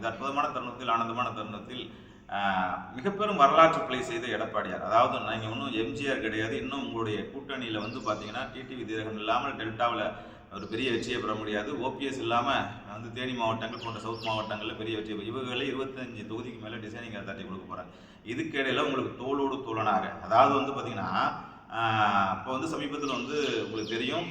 இந்த அற்புதமான தருணத்தில் ஆனந்தமான தருணத்தில் மிக பெரும் வரலாற்று பிழை செய்த எடப்பாடியார். அதாவது நீங்கள் இன்னும் எம்ஜிஆர் கிடையாது இன்னும் உங்களுடைய கூட்டணியில் வந்து பார்த்தீங்கன்னா டிடிவி தினகரன் இல்லாமல் டெல்டாவில் ஒரு பெரிய வெற்றியை பெற முடியாது. ஓபிஎஸ் இல்லாமல் வந்து தேனி மாவட்டங்கள் போன்ற சவுத் மாவட்டங்களில் பெரிய வெற்றி இவர்களே இருபத்தஞ்சு தொகுதிக்கு மேலே டிசைனிங் தட்டி கொடுக்க போகிறாங்க இதுக்கிடையில் உங்களுக்கு தோளோடு தோழனாக அதாவது வந்து பார்த்தீங்கன்னா இப்போ வந்து சமீபத்தில் வந்து உங்களுக்கு தெரியும்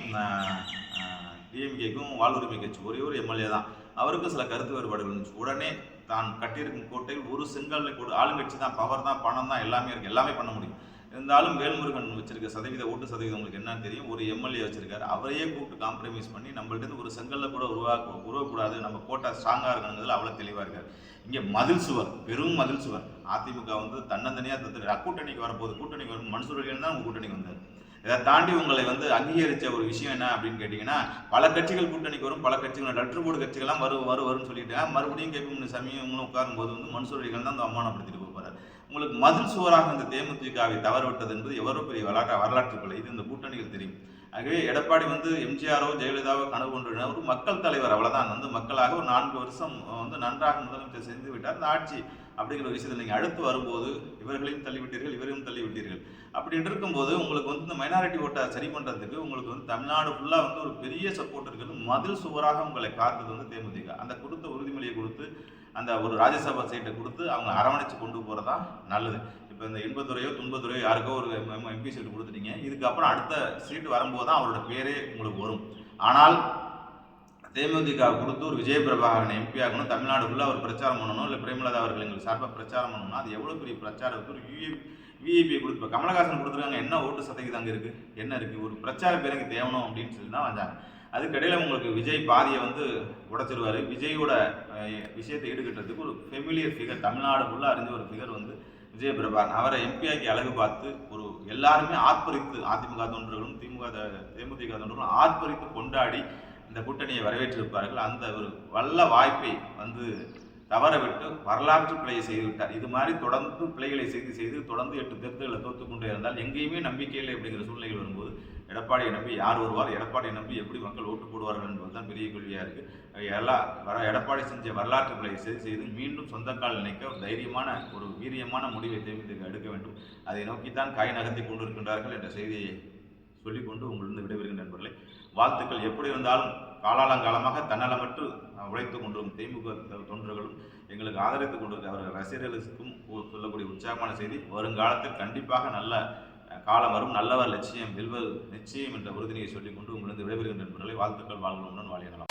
டிஎம்கேக்கும் வாழ்வுரிமை கட்சி ஒரே ஒரு எம்எல்ஏ தான். அவருக்கும் சில கருத்து வேறுபாடுகள் இருந்துச்சு. உடனே தான் கட்டியிருக்கும் கோட்டையில் ஒரு செங்கல் கூட ஆளுங்கட்சி தான் பவர் தான் பணம் தான் எல்லாமே இருக்கு. எல்லாமே பண்ண முடியும். இருந்தாலும் வேல்முருகன் வச்சிருக்க சதவீத ஓட்டு சதவீதம் உங்களுக்கு என்னன்னு தெரியும். ஒரு எம்எல்ஏ வச்சிருக்காரு. அவரையே கூப்பிட்டு காம்ப்ரமைஸ் பண்ணி நம்மள்ட்ட இருந்து ஒரு செங்கல்ல கூட உருவாக்க உருவக்கூடாது நம்ம கோட்டை ஸ்ட்ராங்காக இருக்கணுங்கிறதுல அவ்வளோ தெளிவாக இருக்காரு. இங்கே மதில் சுவர் பெரும் மதில் சுவர். அதிமுக வந்து தன்னந்தனியாக தத்து கூட்டணிக்கு வரப்போகுது. கூட்டணிக்கு வரும். மனுசூரியன் தான் உங்கள் கூட்டணிக்கு வந்தார். இதை தாண்டி உங்களை வந்து அங்கீகரித்த ஒரு விஷயம் என்ன அப்படின்னு கேட்டிங்கன்னா பல கட்சிகள் கூட்டணிக்கு வரும் பல கட்சிகள் லட்ரு போர்டு கட்சிகள்லாம் வரும் வரும் வரும்னு சொல்லிட்டு மறுபடியும் கேட்கும் சமயம் உட்காரும்போது வந்து மன்சூரிகள் தான் அந்த அவமானப்படுத்திட்டு போகிறார் உங்களுக்கு மதில் சுவராக இந்த தேமுதிகவை தவற விட்டது என்பது எவ்வளோ பெரிய வரலாற்று வரலாற்று இது இந்த கூட்டணிகள் தெரியும். ஆகவே எடப்பாடி வந்து எம்ஜிஆரோ ஜெயலலிதாவோ கனவு கொண்டு ஒரு மக்கள் தலைவர் அவ்வளோதான் வந்து மக்களாக ஒரு நான்கு வருஷம் வந்து நன்றாக முதலமைச்சர் சேர்ந்து விட்டார். இந்த ஆட்சி அப்படிங்கிற விஷயத்தில் நீங்கள் அடுத்து வரும்போது இவர்களையும் தள்ளிவிட்டீர்கள் இவரையும் தள்ளிவிட்டீர்கள். அப்படின்னு இருக்கும்போது உங்களுக்கு வந்து இந்த மைனாரிட்டி ஓட்டை சரி பண்ணுறதுக்கு உங்களுக்கு வந்து தமிழ்நாடு ஃபுல்லாக வந்து ஒரு பெரிய சப்போர்ட் இருக்குது மதில் சுவராக உங்களை காத்தது வந்து தேமுதிக. அந்த கொடுத்த உறுதிமொழியை கொடுத்து அந்த ஒரு ராஜ்யசபா சீட்டை கொடுத்து அவங்க அரவணைச்சு கொண்டு போகிறதா நல்லது. இப்போ இந்த இன்பத்துறையோ துன்பத்துறையோ யாருக்கோ ஒரு எம்பி சீட்டு கொடுத்துட்டீங்க. இதுக்கப்புறம் அடுத்த சீட்டு வரும்போது தான் அவரோட பேரே உங்களுக்கு வரும். ஆனால் தேமுதிக கொடுத்து ஒரு விஜய பிரபாகரன் எம்பி ஆகணும் தமிழ்நாடு ஃபுல்லாக அவர் பிரச்சாரம் பண்ணணும் இல்லை பிரேமலதா அவர்கள் எங்களுக்கு சார்பாக பிரச்சாரம் பண்ணணும்னா அது எவ்வளோ பெரிய பிரச்சாரம்? ஒரு யூஏ விஐபி கொடுத்து இப்போ கமலஹாசன் கொடுத்துருக்காங்க என்ன ஓட்டு சதவீதம் அங்கே இருக்குது என்ன இருக்குது ஒரு பிரச்சார பேருக்கு தேவணும் அப்படின்னு சொல்லி தான் வந்தாங்க. அதுக்கடையில் உங்களுக்கு விஜய் பாதியை வந்து உடைச்சிருவார். விஜயோட விஷயத்தை ஈடுகட்டுறதுக்கு ஒரு ஃபெமிலியர் ஃபிகர் தமிழ்நாடு ஃபுல்லாக அறிஞ்ச ஒரு ஃபிகர் வந்து விஜய பிரபாகரன் அவரை எம்பியாக்கி அழகு பார்த்து ஒரு எல்லாருமே ஆர்ப்பரித்து அதிமுக தொண்டர்களும் திமுக த- தேமுதிக தொண்டர்களும் ஆர்ப்பரித்து கொண்டாடி இந்த கூட்டணியை வரவேற்றிருப்பார்கள். அந்த ஒரு வல்ல வாய்ப்பை வந்து தவறவிட்டு வரலாற்று பிழையை செய்துவிட்டார். இது மாதிரி தொடர்ந்து பிழைகளை செய்து செய்து தொடர்ந்து எட்டு தேர்தல்களை தோத்து கொண்டே இருந்தால் எங்கேயுமே நம்பிக்கை இல்லை அப்படிங்கிற சூழ்நிலைகள் வரும்போது எடப்பாடியை நம்பி யார் வருவார் எடப்பாடியை நம்பி எப்படி மக்கள் ஓட்டு போடுவார்கள் என்பது தான் பெரிய கேள்வியாக இருக்குது எல்லாம் வர எடப்பாடி செஞ்ச வரலாற்று பிழையை செய்து செய்து மீண்டும் சொந்தக்கால் நினைக்க ஒரு தைரியமான ஒரு வீரியமான முடிவை தேர்ந்தெடுக்க எடுக்க வேண்டும். அதை நோக்கித்தான் காய் நகர்த்தி கொண்டிருக்கின்றார்கள் என்ற செய்தியை சொல்லிக்கொண்டு உங்களிருந்து விடைபெறுகின்ற நண்பர்களை வாழ்த்துக்கள். எப்படி இருந்தாலும் காலாலங்காலமாக தன்னலமற்று உழைத்து கொண்டிருக்கும் திமுக தொண்டர்களும் எங்களுக்கு ஆதரித்து கொண்டிருக்க அவர்கள் ரசிகர்களுக்கும் சொல்லக்கூடிய உற்சாகமான செய்தி வருங்காலத்தில் கண்டிப்பாக நல்ல காலம் வரும் நல்லவர் லட்சியம் வெல்வது நிச்சயம் என்ற உறுதியை சொல்லிக்கொண்டு உங்களிருந்து விடைபெறுகின்ற நண்பர்களை வாழ்த்துக்கள். வாழ்வுடன் வாழியலாம்